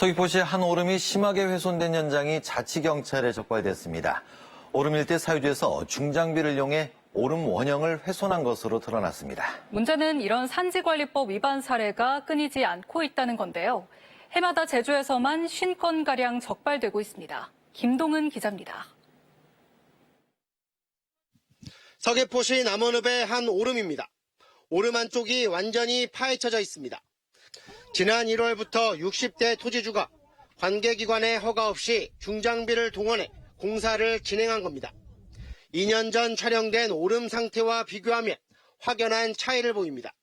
서귀포시 한 오름이 심하게 훼손된 현장이 자치경찰에 적발됐습니다. 오름 일대 사유지에서 중장비를 이용해 오름 원형을 훼손한 것으로 드러났습니다. 문제는 이런 산지관리법 위반 사례가 끊이지 않고 있다는 건데요. 해마다 제주에서만 50건가량 적발되고 있습니다. 김동은 기자입니다. 서귀포시 남원읍의 한 오름입니다. 오름 한쪽이 완전히 파헤쳐져 있습니다. 지난 1월부터 60대 토지주가 관계기관의 허가 없이 중장비를 동원해 공사를 진행한 겁니다. 2년 전 촬영된 오름 상태와 비교하면 확연한 차이를 보입니다.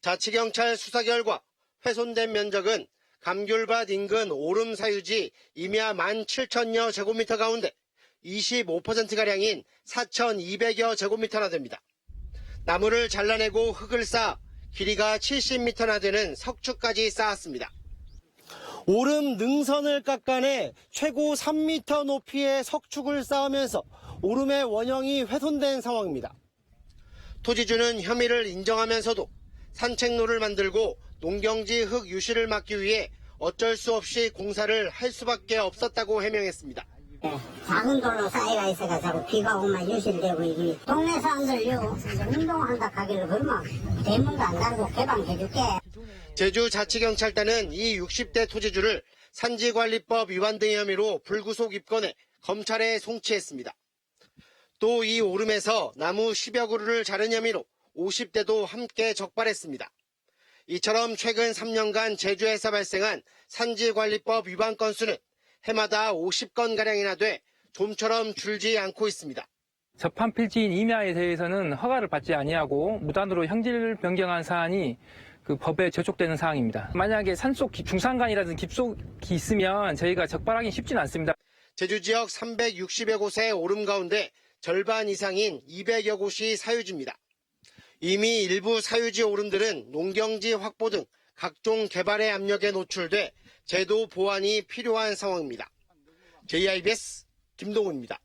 자치경찰 수사 결과 훼손된 면적은 감귤밭 인근 오름 사유지 임야 17,000여 제곱미터 가운데 25%가량인 4,200여 제곱미터나 됩니다. 나무를 잘라내고 흙을 쌓아 길이가 70m나 되는 석축까지 쌓았습니다. 오름 능선을 깎아내 최고 3m 높이의 석축을 쌓으면서 오름의 원형이 훼손된 상황입니다. 토지주는 혐의를 인정하면서도 산책로를 만들고 농경지 흙 유실을 막기 위해 어쩔 수 없이 공사를 할 수밖에 없었다고 해명했습니다. 작은 돌로 쌓여가 있어가 자꾸 비가 오면 유실되고 이게 동네 사람들 요 운동한다 가기를 그러면 대문도 안 달고 개방해줄게 제주 자치경찰단은 이 60대 토지주를 산지관리법 위반 등 혐의로 불구속 입건해 검찰에 송치했습니다. 또 이 오름에서 나무 10여 그루를 자른 혐의로 50대도 함께 적발했습니다. 이처럼 최근 3년간 제주에서 발생한 산지관리법 위반 건수는 해마다 50건가량이나 돼 좀처럼 줄지 않고 있습니다. 접한 필지인 임야에 대해서는 허가를 받지 아니하고 무단으로 형질 변경한 사안이 그 법에 저촉되는 사항입니다. 만약에 산속 기- 중산간이라든지 깊속이 있으면 저희가 적발하기 쉽지는 않습니다. 제주 지역 360여 곳의 오름 가운데 절반 이상인 200여 곳이 사유지입니다. 이미 일부 사유지 오름들은 농경지 확보 등 각종 개발의 압력에 노출돼 제도 보완이 필요한 상황입니다. JIBS 김동훈입니다.